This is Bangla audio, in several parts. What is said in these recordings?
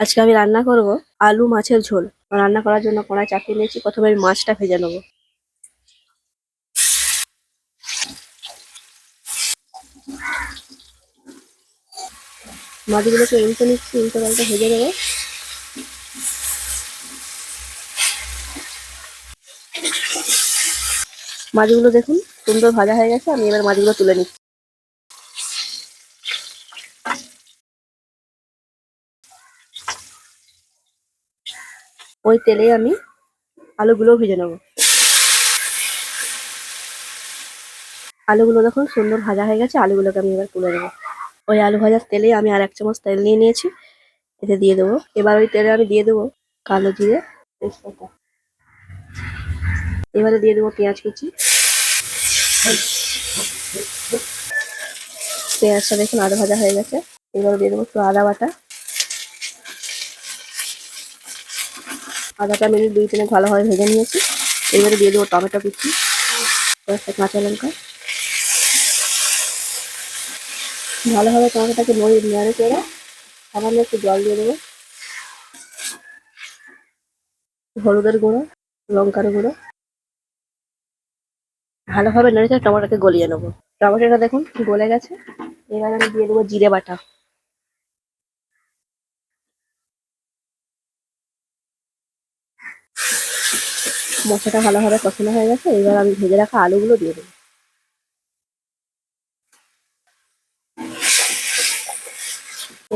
আজকে আমি রান্না করব আলু মাছের ঝোল। রান্না করার জন্য কড়াই চাপিয়ে নিয়েছি, প্রথমে আমি মাছটা ভেজে নেব। মাছগুলোকে উল্টে নিচ্ছি, উল্টে পাল্টে ভেজে দেবো মাছগুলো দেখুন, সুন্দর ভাজা হয়ে গেছে, আমি এবার মাছগুলো তুলে নিচ্ছি। ওই তেলে আমি আলুগুলো ভেজে নেব। আলুগুলো দেখুন সুন্দর ভাজা হয়ে গেছে, আলুগুলোকে আমি এবার তুলে নেব। ওই আলু ভাজার তেলে আমি আর এক চামচ তেল নিয়ে নিয়েছি, এতে দিয়ে দেবো। এবার ওই তেলে আমি দিয়ে দেবো কালো জিরে তেজপাতা। এবারে দিয়ে দেবো পেঁয়াজ কুচি। পেঁয়াজটা দেখুন আদা ভাজা হয়ে গেছে। এবারে দিয়ে দেবো একটু আদা বাটা। আদাটা মিনিট দুই তিনে ভালোভাবে ভেজে নিয়েছি। এবারে দিয়ে দেবো টমেটো কুচি কয়েকটা কাঁচা লঙ্কা। ভালোভাবে টমেটোটাকে নড়ে নেড়ে চেড়ে সামান্য একটু জল দিয়ে দেবো। হলুদের গুঁড়ো, লঙ্কার গুঁড়ো। ভালোভাবে নেড়ে টমেটোকে গলিয়ে নেব। টমেটোটা দেখুন গলে গেছে। এবার আমি দিয়ে দেবো জিরে বাটা। মশলাটা ভালোভাবে কষানো হয়ে গেছে, এবার আমি ভেজে রাখা আলুগুলো দিয়ে দেবো।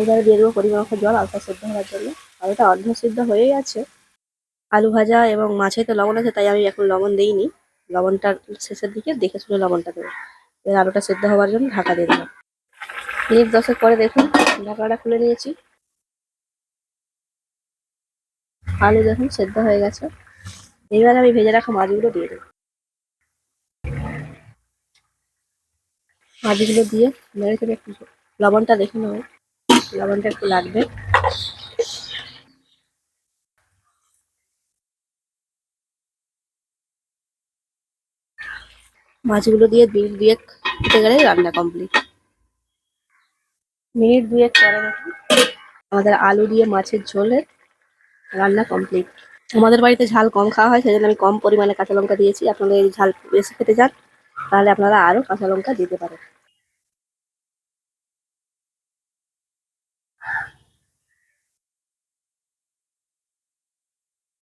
এবারে দিয়ে দেবো পরিমাণ জল আলুটা সেদ্ধ হওয়ার জন্য। আলুটা অর্ধ সিদ্ধ হয়ে গেছে আলু ভাজা এবং মাছে তো লবণ আছে, তাই আমি এখন লবণ দিইনি। লবণটা শেষের দিকে দেখে শুনে লবণটা দেবো। এবার আলুটা সেদ্ধ হওয়ার জন্য ঢাকা দিয়ে দেবো। মিনিট দশেক পরে দেখুন ঢাকাটা খুলে নিয়েছি। আলু দেখুন সেদ্ধ হয়ে গেছে। এবার আমি ভেজে রাখা মাছগুলো দিয়ে দেবো। মাছগুলো দিয়ে নেড়ে চেড়ে একটু লবণটা দেখে নেব। লবণটা একটু লাগবে। মাছগুলো দিয়ে মিনিট দুয়েক ফুটে গেলে রান্না কমপ্লিট মিনিট দুয়েক পরে আমাদের আলু দিয়ে মাছের ঝোলের রান্না কমপ্লিট আমাদের বাড়িতে ঝাল কম খাওয়া হয়, সেজন্য আমি কম পরিমাণে কাঁচা লঙ্কা দিয়েছি। আপনারা যদি ঝাল বেশি খেতে চান তাহলে আপনারা আরও কাঁচা লঙ্কা দিতে পারেন।